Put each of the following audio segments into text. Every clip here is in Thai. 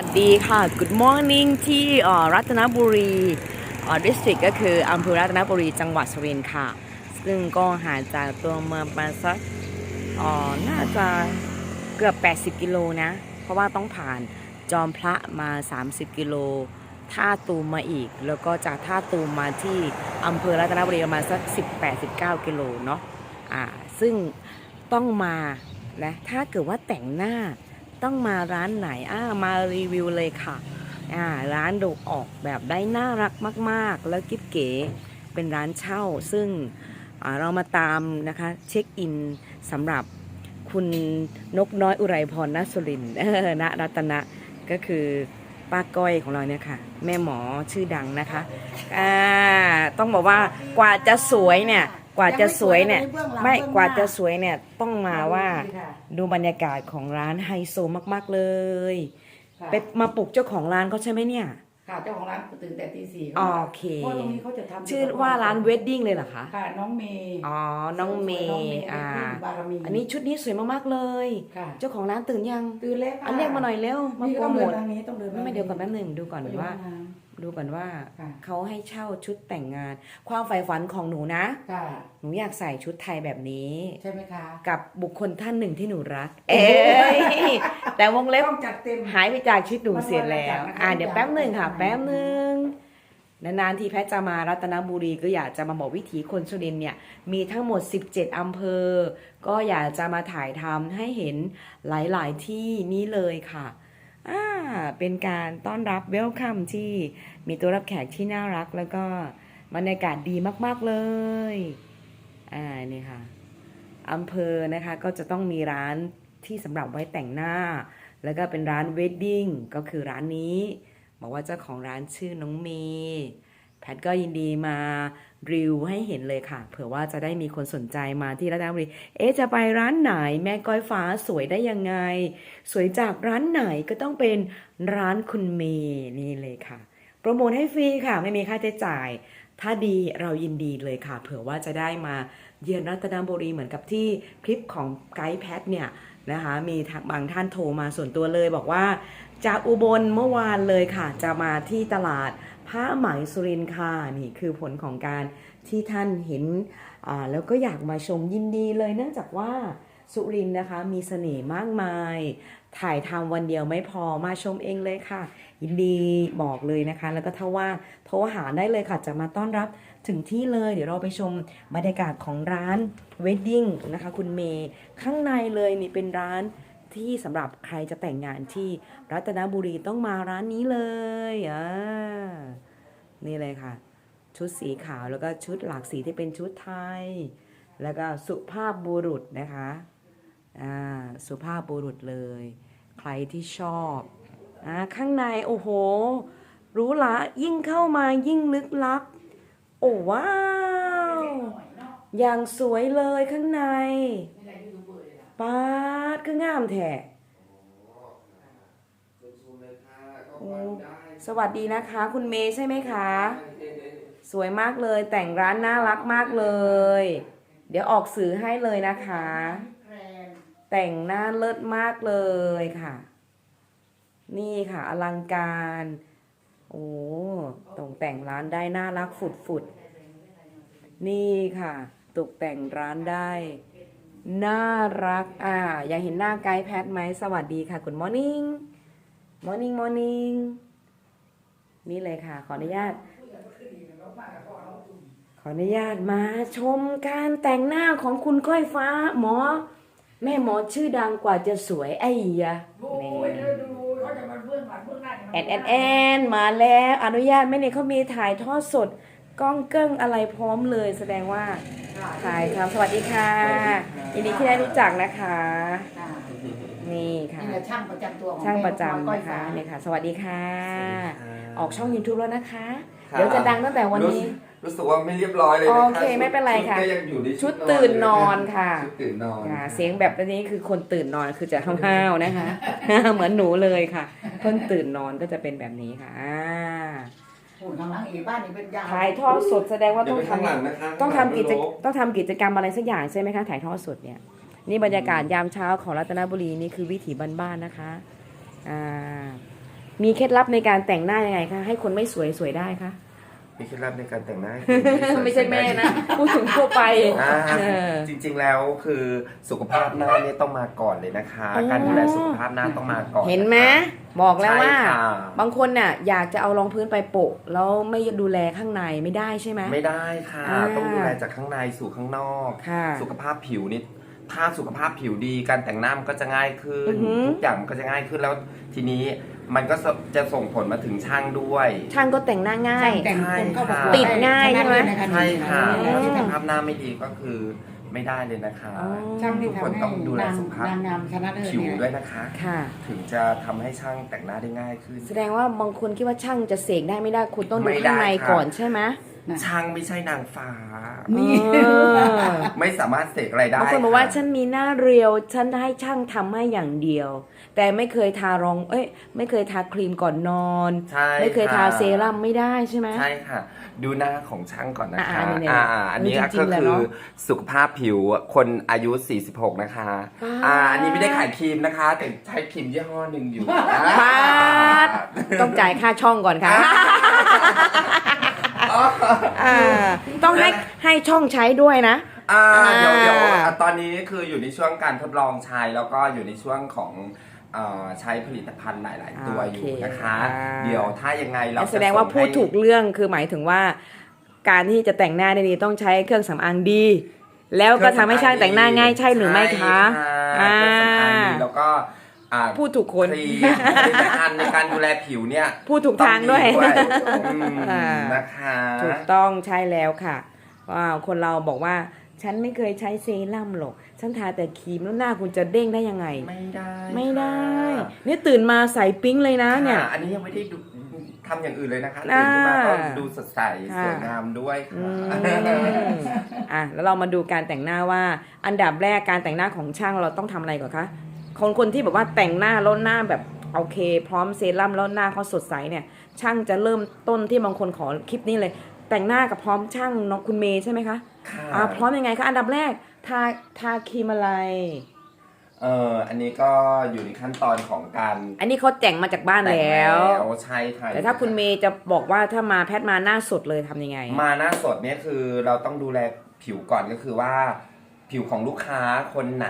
สวัสดีค่ะ Good morning ที่รัตนบุรีดิสตริกก็คืออำเภอรัตนบุรีจังหวัดสุรินทร์ค่ะ ซึ่งก็ห่างจากตัวเมืองประมาณสักอ่อน่าจะเกือบ 80 กิโลนะ เพราะว่าต้องผ่านจอมพระมา 30 กิโล ท่าตูมมาอีก แล้วก็จากท่าตูมมาที่อำเภอรัตนบุรีประมาณสัก 18-19 กิโลเนาะ อ่า ซึ่งต้องมานะ ถ้าเกิดว่าแต่งหน้า ต้องมาร้านไหนอ่ามารีวิวเลยค่ะอ่าร้านดูออกแบบได้น่ารักมาก ๆ แล้วกิ๊บเก๋เป็นร้านเช่า ซึ่งเรามาตามนะคะเช็คอินสำหรับคุณนกน้อยอุไรพรนสุรินณรัตนะก็คือป้าก้อยของเราเนี่ยค่ะ แม่หมอชื่อดังนะคะ อ่า ต้องบอกว่ากว่าจะสวยเนี่ย กว่าจะสวยเนี่ย ไม่กว่าจะสวยเนี่ยต้องมาว่าดูบรรยากาศของร้านไฮโซมาก ๆเลย ไปมาปลุกเจ้าของร้านเขาใช่ไหมเนี่ยค่ะเจ้าของร้านตื่นแต่ตีสี่โอเคเพราะตรงนี้เขาจะทำชื่อว่าร้านเวดดิ้งเลยเหรอคะค่ะน้องเมย์อ๋อน้องเมน้องย์อ่าบารมีอันนี้ชุดนี้สวยมากๆเลยค่ะเจ้าของร้านตื่นยังตื่นแล้วค่ะอันเรียกมาหน่อยเร็วมานี่โปก็รต้องโมเดินททางนี้ต้องเดินไม่ไม่เดี๋ยวก่อนแป๊บหนึ่งดูก่อนว่า ดูก่อนว่าค่ะเขาให้เช่าชุดแต่งงาน ความใฝ่ฝันของหนูนะ ค่ะหนูอยากใส่ชุดไทยแบบนี้ ใช่ไหมคะกับบุคคลท่านหนึ่งที่หนูรัก เอ้ยแต่วงเล็บ ต้องจัดเต็ม หายไปจากชีวิตหนูเสียแล้วมันวันละจากนะคะอ่าเดี๋ยวแป๊บหนึ่งค่ะจากแป๊บหนึ่งนานๆทีแพทย์จะมารัตนบุรีก็อยากจะมาบอกวิถีคนสุรินทร์เนี่ยมีทั้งหมด 17 อำเภอ ก็อยากจะมาถ่ายทำให้เห็นหลายๆที่นี้เลยค่ะ อ่าเป็นการต้อนรับเวลคัมที่มีตัวรับแขกที่น่ารักแล้วก็บรรยากาศดีมาก ๆ เลย อ่า นี่ค่ะอำเภอนะคะก็จะต้องมีร้านที่สำหรับไว้แต่งหน้า แล้วก็เป็นร้านเวดดิ้งก็คือร้านนี้ บอกว่าเจ้าของร้านชื่อน้องเมย์แพทก็ยินดีมา รีวิวให้เห็นเลยค่ะ เผื่อว่าจะได้มีคนสนใจมาที่รัตนบุรี เอ๊จะไปร้านไหน แม่ก้อยฟ้าสวยได้ยังไง สวยจากร้านไหนก็ต้องเป็นร้านคุณเมย์นี่เลยค่ะ โปรโมทให้ฟรีค่ะ ไม่มีค่าใช้จ่าย ถ้าดีเรายินดีเลยค่ะ เผื่อว่าจะได้มา เยือนรัตนบุรีเหมือนกับที่คลิปของไกด์แพทเนี่ยนะคะมีบางท่านโทรมาส่วนตัวเลยบอกว่า จากอุบลเมื่อวานเลยค่ะ จะมาที่ตลาดผ้าไหมสุรินค่ะนี่คือผลของการที่ท่านเห็นแล้วก็อยากมาชมยินดีเลยเนื่องจากว่าสุรินนะคะมีเสน่ห์มากมาย ถ่ายทำวันเดียวไม่พอมาชมเองเลยค่ะ ยินดีบอกเลยนะคะ แล้วก็ถ้าว่าโทรหาได้เลยค่ะ จะมาต้อนรับถึงที่เลย เดี๋ยวเราไปชมบรรยากาศของร้านเวดดิ้งนะคะ คุณเมย์ข้างในเลยนี่เป็นร้านที่สำหรับใครจะแต่งงานที่รัตนบุรีต้องมาร้านนี้เลยอ่านี่เลยค่ะ ชุดสีขาวแล้วก็ชุดหลากสีที่เป็นชุดไทย แล้วก็สุภาพบุรุษนะคะ สุภาพบุรุษเลย ใครที่ชอบอ่าข้างในโอ้โหหรู้ละยิ่งเข้ามายิ่งลึกลับ โอ้ว้าว อย่างสวยเลยข้างในปาดคืองามแท้สวัสดีนะคะ คุณเมย์ใช่ไหมคะ สวยมากเลยแต่งร้านน่ารักมากเลย เดี๋ยวออกสื่อให้เลยนะคะ แต่งหน้าเลิศมากเลยค่ะ นี่ค่ะอลังการ โอ้ตกแต่งร้านได้น่ารักฝุดฝุดนี่ค่ะ ตกแต่งร้านได้ น่ารัก อ่า อยากเห็นหน้าไกด์แพทไหม สวัสดีค่ะคุณมอร์นิ่งมอร์นิ่งมอร์นิ่งนี่เลยค่ะ ขออนุญาต ขออนุญาตมาชมการแต่งหน้าของคุณก้อยฟ้าหมอ แม่หมอชื่อดังกว่าจะสวยไอ้ยะโอ้ยดูดูเขาจะมาเบื้องหลังเบื้องหน้าแอนแอนแอนมาแล้วอนุญาตไหม่เนี่ยเขามีถ่ายทอดสดกล้องเกิ้งอะไรพร้อมเลยแสดงว่าถ่ายครับสวัสดีค่ะยินดีที่ได้รู้จักนะคะค่ะนี่ค่ะ นี่แหละช่างประจำตัวของช่างประจำแม่ก้อยนะคะฟ้าเนี่ยค่ะ สวัสดีค่ะ ออกช่อง YouTube แล้วนะคะครับเดี๋ยวจะดังตั้งแต่วันนี้ รู้สึกว่าไม่เรียบร้อยเลยนะโอเคไม่เป็นไรค่ะ ชุดก็ยังอยู่ในชุดตื่นนอนค่ะชุดตื่นนอนค่ะ เสียงแบบนี้คือคนตื่นนอนคือจะห้าวๆนะคะ เหมือนหนูเลยค่ะเพิ่งตื่นนอนก็จะเป็นแบบนี้ค่ะอ่าหุ่นข้างหลังอีกบ้านนี้เป็นยาถ่ายทอดสดแสดงว่าเดี๋ยต้วองไปข้างหลังทำนะคะต้องทำกิจข้างหลังต้องทำกิจกรรมอะไรสักอย่างใช่ไหมคะถ่ายทอดสดเนี่ยนี่บรรยากาศยามเช้าของรัตนบุรีนี่คือวิถีบ้านๆนะคะอ่ามีเคล็ดลับในการแต่งหน้ายังไงคะให้คนไม่สวยสวยได้คะ มีเคล็ดลับในการแต่งหน้าไม่ใช่แม่นะพูดถึงทั่วไปอ่าเออ จริงๆแล้วคือสุขภาพหน้าเนี่ยต้องมาก่อนเลยนะคะ อ๋อ การดูแลสุขภาพหน้าต้องมาก่อนเห็นไหมะคะ บอกแล้วว่า ใช่ค่ะ บางคนน่ะอยากจะเอารองพื้นไปโปะแล้วไม่ดูแลข้างในไม่ได้ใช่ไหม ไม่ได้ค่ะ อ่า ต้องดูแลจากข้างในสู่ข้างนอก ค่ะ สุขภาพผิวนี่ถ้าสุขภาพผิวดีการแต่งหน้ามันก็จะง่ายขึ้อืนอหือ ทุกอย่างมันก็จะง่ายขึ้นแล้วทีนี้ มันก็จะส่งผลมาถึงช่างด้วย ช่างก็แต่งหน้าง่าย แต่งคนเข้าประกวติดง่ายใช่ไหม ใช่ค่ะอืมแล้วสุขภาพหน้าไม่ดีก็คือไม่ได้เลยนะคะอ๋อช่างที่ทุกคนทำให้ต้องดูแลนางสุขภาพนางงามชนะเลิศผิวเนี่ยด้วยนะคะค่ะถึงจะทำให้ช่างแต่งหน้าได้ง่ายขึ้น แสดงว่าบางคนคิดว่าช่างจะเสกได้ไม่ได้คุณต้องดูไม่ได้ข้างในค่ะก่อนใช่ไหม ช่างไม่ใช่นางฟ้า นี่เออไม่สามารถเสกอะไรได้บางคนบอกว่าะฉันมีหน้าเรียว ฉันให้ช่างทำให้อย่างเดียว แต่ไม่เคยทารอง เอ้ย ไม่เคยทาครีมก่อนนอนใช่ไม่เคยทาค่ะเซรั่มไม่ได้ใช่ไหมใช่ค่ะ ดูหน้าของช่างก่อนนะคะอ่าๆเนี่ยอ่าอันนี้จริก็งๆแหละคือเนอะสุขภาพผิวคนอายุ 46 นะคะว้าวอ่าอันนี้ไม่ได้ขายครีมนะคะ แต่ใช้ครีมยี่ห้อหนึ่งอยู่ปาดต้องจ่ายค่าช่องก่อนค่ะ อ่าต้องให้ให้ช่องใช้ด้วยนะอ่าอ่าเดี๋ยวเดี๋ยวอะตอนนี้คืออยู่ในช่วงการทดลองใช้แล้วก็อยู่ในช่วงของเอ่อใช้ผลิตภัณฑ์หลาย ๆ ตัวอยู่นะคะ โอเคอ่าเดี๋ยวถ้ายังไงเราจะแสดงว่าส่พูดให้ถูกเรื่องคือหมายถึงว่า การที่จะแต่งหน้าได้ดีต้องใช้เครื่องสำอางดี แล้วก็ทำให้ช่างแต่งหน้าง่ายใช่หรือไม่คะ ใช่อ่าค่ะเครื่องสำอางดีแล้วก็ อ่าพูดถูกคน ครีมผลิตภัณฑ์ในการดูแลผิวเนี่ยพูดถูกทางด้วย ต้องอืมอ่านะคะถูกต้องใช่แล้วค่ะว้าวคนเราบอกว่า ฉันไม่เคยใช้เซรั่มหรอก ฉันทาแต่ครีมแล้วหน้าคุณจะเด้งได้ยังไง ไม่ได้ไม่ได้ ค่ะนี่ตื่นมาใส่ปิ๊งเลยนะเนี่ย ค่ะอันนี้ยังไม่ได้ดูทำอย่างอื่นเลยนะคะอ่าตื่นขึ้นมาก็ดูสดใสค่ะ สวยงามด้วยอืค่ะมอะแล้วเรามาดูการแต่งหน้าว่า อันดับแรกการแต่งหน้าของช่างเราต้องทำอะไรก่อนคะ คนคนที่แบบว่าแต่งหน้าแล้วหน้าแบบโอเค พร้อมเซรั่มแล้วหน้าเขาสดใสเนี่ย ช่างจะเริ่มต้นที่บางคนขอคลิปนี้เลย แต่งหน้ากับพร้อมช่างน้องคุณเมย์ใช่ไหมคะค่ะอ่าพร้อมยังไงคะอันดับแรกทาทาครีมอะไร เอออันนี้ก็อยู่ในขั้นตอนของการอันนี้เขาแต่งมาจากบ้านแต่งแล้ว ใช่ค่ะแต่ถ้าคุณเมย์จะบอกว่าถ้ามาแพทมาหน้าสดเลยทำยังไง มาหน้าสดเนี่ยคือเราต้องดูแลผิวก่อนก็คือว่า ผิวของลูกค้าคนไหน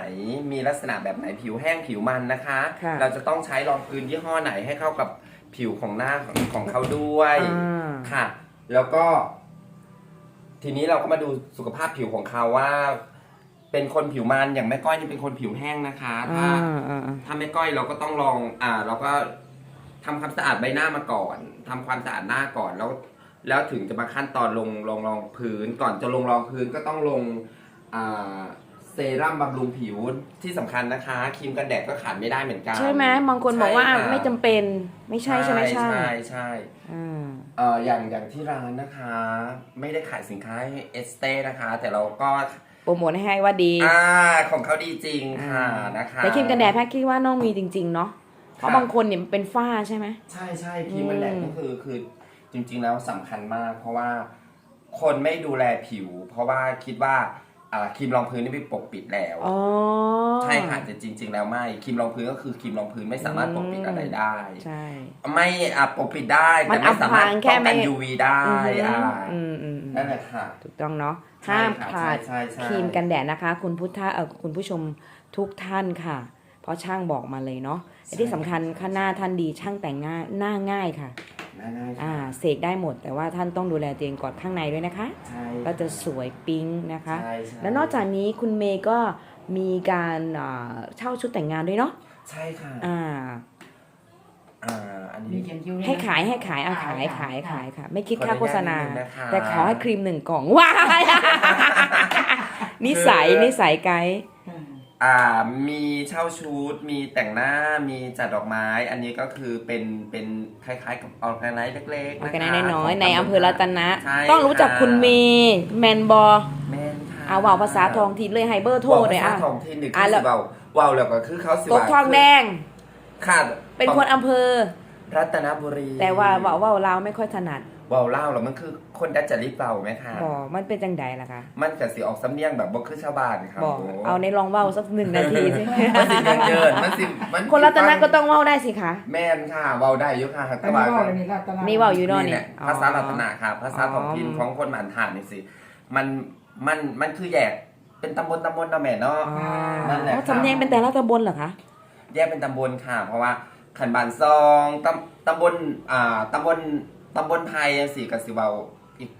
มีลักษณะแบบไหนผิวแห้งผิวมันนะคะ ค่ะ เราจะต้องใช้รองพื้นยี่ห้อไหนให้เข้ากับผิวของหน้าของของเขาด้วยอ่า ค่ะ แล้วก็ ทีนี้เราก็มาดูสุขภาพผิวของเขาว่า เป็นคนผิวมันอย่างแม่ก้อยนี่เป็นคนผิวแห้งนะคะถ้าอ่าอ่าอ่าถ้าไม่ก้อยเราก็ต้องลอง อ่า เราก็ทำความสะอาดใบหน้ามาก่อนทำความสะอาดหน้าก่อนแล้ว แล้วถึงจะมาขั้นตอนลงลงรองพื้น ก่อนจะลงรองพื้นก็ต้องลงอ่า เซรั่มบำรุงผิวที่สำคัญนะคะครีมกันแดดก็ขาดไม่ได้เหมือนกันใช่ไหมบางคนบอกว่าใช่ค่ะไม่จำเป็นไม่ใช่ใช่ไหมช่างใช่ใช่อ่าเอ่ออย่างอย่างที่ร้านนะคะ ไม่ได้ขายสินค้าให้เอสเต้นะคะ แต่เราก็โปรโมทให้ว่าดีอ่าของเขาดีจริงค่ะนะคะ แต่ครีมกันแดดแพทคิดว่าน้องมีจริง ๆ เนาะเพราะค่ะบางคนเนี่ยมันเป็นฝ้าใช่ไหม ใช่ใช่ครีมกันแดดอืม ก็คือคือจริงๆแล้วสำคัญมาก เพราะว่าคนไม่ดูแลผิว เพราะว่าคิดว่าอ่า ครีมรองพื้นนี่ไปปกปิดแล้วอ๋อใช่ค่ะแต่จริง ๆ แล้วไม่ครีมรองพื้นก็คือครีมรองพื้นไม่สามารถปกปิดอะไรได้ใช่ไม่อะปกปิดได้มัแต่นไม่สามารถอำพรางแค่ป้องกันไม่ UV ได้อืมอ่าอืมอืมอืมนั่นแหละค่ะถูกต้องเนาะใช่ห้ามค่ะพลาดใช่ใช่ใช่ครีมกันแดดนะคะ คุณพุทธะเออคุณผู้ชมทุกท่านค่ะ เพราะช่างบอกมาเลยเนาะและที่สำคัญข้างหน้าท่านดีช่างแต่งหน้าหน้าง่ายค่ะ ง่ายๆอ่าค่ะเสกได้หมด แต่ว่าท่านต้องดูแลตัวเองก่อนข้างในด้วยนะคะ ใช่ก็จะสวยปิ๊งนะคะ ใช่ใช่แล้วนอกจากนี้คุณเมย์ก็มีการอ่าเช่าชุดแต่งงานด้วยเนาะใช่ค่ะอ่า อ่าอันมีนี้เขียนคิ้วด้วยนะ ให้ขายให้ขายอะขายค่ะขายค่ะขายค่ะ ไม่คิดขออนุค่าญาตโฆษณานิดนึงนะคะ แต่ขอให้ครีมหนึ่งกล่องว้ายนิสัยนิสัยไกด์ อืมอ่ามีเช่าชุด มีแต่งหน้ามีจัดดอกไม้ อันนี้ก็คือเป็นเป็นคล้ายๆกับออร์แกไนซ์เล็กๆมานะกันคะน้อยขงๆในอำเภอรัตนะ ใช่ต้องรู้จักคุณเมย์แมนบอแม่นค่ะอาว่าวภาษาทองทีเลยไฮเบอร์โทรเลยว้าอะภาษาทองที่หนึ่งอะคือแล้ว สิเบาเว้าแล้วก็คือเขาสิตกทองแดง ค่ะเป็นคนอำเภอ รัตนบุรีแต่ว่าเว่าเว่าลาวไม่ค่อยถนัด เว้าเล่าวแล้วมันคือคนดัจจริตเปล่าไหมคะบ่มันเป็นจังใดล่ะคะ มันกับสิออกสำเนียงแบบบ่คือชาวบ้านครับบอกโเอาในลองเว้าสักหนึ่งนาทีสิมันสิเยินเยินมันสิมันคนรัตนะก็ต้องเว้าได้สิคะแม่นค่ะเว้าได้อยู่ค่ะแต่แต่ว่าว่าก็นี่รัตนานี่เว้าอยู่เะนี่แหละอ๋อภาษารัตนะค่ะ ภาษาอ๋อท้องถิ่นของคนหมันทานนี่สิมันมันมันคือแยกเป็นตำบลตำบลเนาะแม่เนาะอ๋อนั่นแหละอ๋อสำเนียงเป็นแต่ละตำบลเหรอคะแยกเป็นตำบลค่ะ เพราะว่าขันบานซองตำตำบลอ่าตำบล ตำบลไทยสิกับสิเบาอีก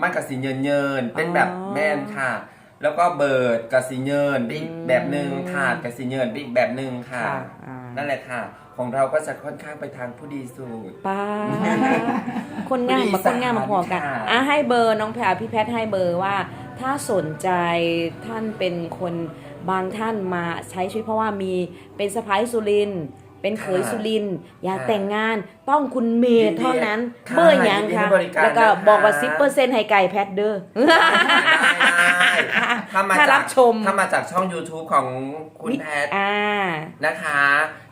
มันกับสิเยินเยินๆเป็นแบบอ๋อแม่นค่ะ แล้วก็เบิร์ดกับสิเยินไปอีกอืมแบบหนึ่งถาดกับสิเยินไปอีกแบบหนึ่งค่ะอ่านั่นแหละค่ะ ของเราก็จะค่อนข้างไปทางผู้ดีสูตร ป้าคนง่ายมาคนง่ายมาพอกันค่ะ อะให้เบอร์น้องแพรพี่แพทย์ให้เบอร์ว่า ถ้าสนใจท่านเป็นคนบางท่านมาใช้ชีวิตเพราะว่ามีเป็นสะพ้ายสุรินทร์ เป็นเขยสุรินทร์อยากแต่งงาน ต้องคุณเมย์เท่านั้นค่ะเบอร์หยังยินดีค่ะให้บริการแล้วก็นะคะบอกว่าซิปเปอร์เซ็นต์ให้ไก่แพทย์เด้อได้ถ้ามาถ้าจารักบชมถ้ามาจากช่อง YouTube ของคุณแพทอ่านะคะ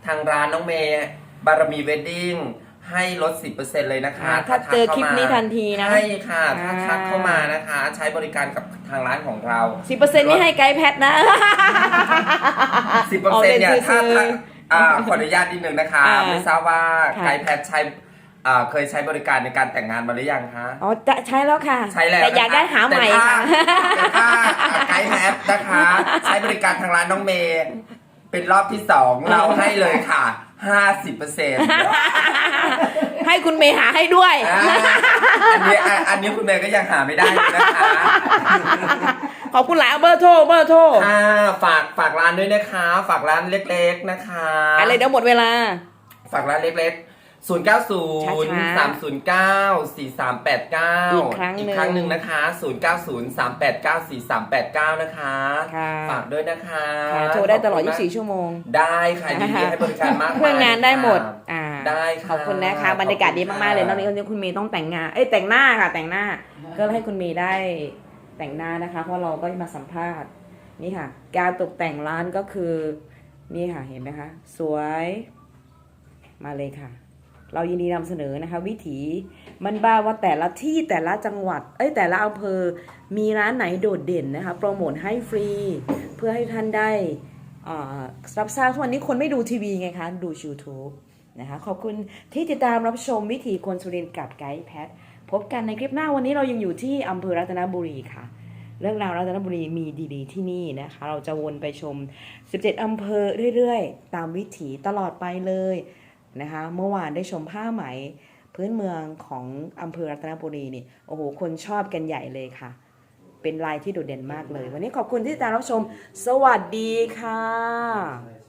ทางร้านน้องเมย์บารมีเวดดิ้งให้ลด 10%เลยนะคะอ่าถ้าเจอคลิปนี้ทันทีนะ ใช่ค่ะ ถ้าอ่าทักเข้ามานะคะ ใช้บริการกับทางร้านของเราสิบเปอร์เซ็นต์นี่ให้ไก่แพทย์นะ 10%เอาเป็นเนี่ยถ้าซื้ อๆถ้าอ่าขออนุญาตนิดนึงนะคะ อ่าไม่ทราบว่าค่ะ ไกด์แพทใช้อ่าเคยใช้บริการในการแต่งงานมาหรือยังคะ อ๋อจะใช้แล้วค่ะใช้แล้วแต่อยากได้หาใหม่แต่ถ้าค่ะ แต่ถ้าไกด์แพทนะคะ ใช้บริการทางร้านน้องเมย์เป็นรอบที่สองเราให้เลยค่ะ50%เปอร์เซ็นต์ ให้คุณเมย์หาให้ด้วยอันนี้อะอันนี้คุณเมย์ก็ยังหาไม่ได้เลยนะคะ ขอบคุณหลายเอาเบอร์โทรเบอร์โทรค่ะฝากฝากร้านด้วยนะคะ ฝากร้านเล็กๆนะคะ อะไรเดี๋ยวหมดเวลา ฝากร้านเล็กๆ0 9 0ช้า3 0 9 4 3 8 9 อีกครั้งหนึ่งอีกครั้งหนึ่งนะคะ 0 9 0 3 8 9 4 3 8 9 นะคะค่ะฝากด้วยนะคะค่ะโทรได้ตลอดขบคุณมาก24 ชั่วโมง ได้ค่ะยินดีให้บริการมากมยเพื่องานได้หมดค่ะอ่าได้ค่ะขอบคุณนะคะ บรรยากาศดีมาก ๆ เลยขตออบนคุณนี้ค่ะคุณเมย์ต้องแต่งงาน เอ้ยแต่งหน้าค่ะแต่งหน้า ก็ให้คุณเมย์ได้ แต่งหน้านะคะ เพราะเราก็มาสัมภาษณ์นี่ค่ะ การตกแต่งร้านก็คือนี่ค่ะเห็นไหมคะ สวยมาเลยค่ะ เรายินดีนำเสนอนะคะ วิถีมันบ้าว่าแต่ละที่แต่ละจังหวัด เอ้ยแต่ละอำเภอมีร้านไหนโดดเด่นนะคะ โปรโมทให้ฟรี เพื่อให้ท่านได้รับทราบทุกวันนี้คนไม่ดูทีวีไงคะ ดู YouTube นะคะขอบคุณที่ติดตามรับชมวิถีคนสุรินทร์กับไกด์แพทพบกันในคลิปหน้าวันนี้เรายังอยู่ที่อำเภอรัตนบุรีค่ะ เรื่องราวรัตนบุรีมีดีๆที่นี่นะคะ เราจะวนไปชม 17 อำเภอเรื่อยๆ ตามวิถีตลอดไปเลยนะคะ เมื่อวานได้ชมผ้าไหมพื้นเมืองของอำเภอรัตนบุรีนี่โอ้โหคนชอบกันใหญ่เลยค่ะ เป็นลายที่โดดเด่นมากเลย วันนี้ขอบคุณที่ติดตามรับชม สวัสดีค่ะ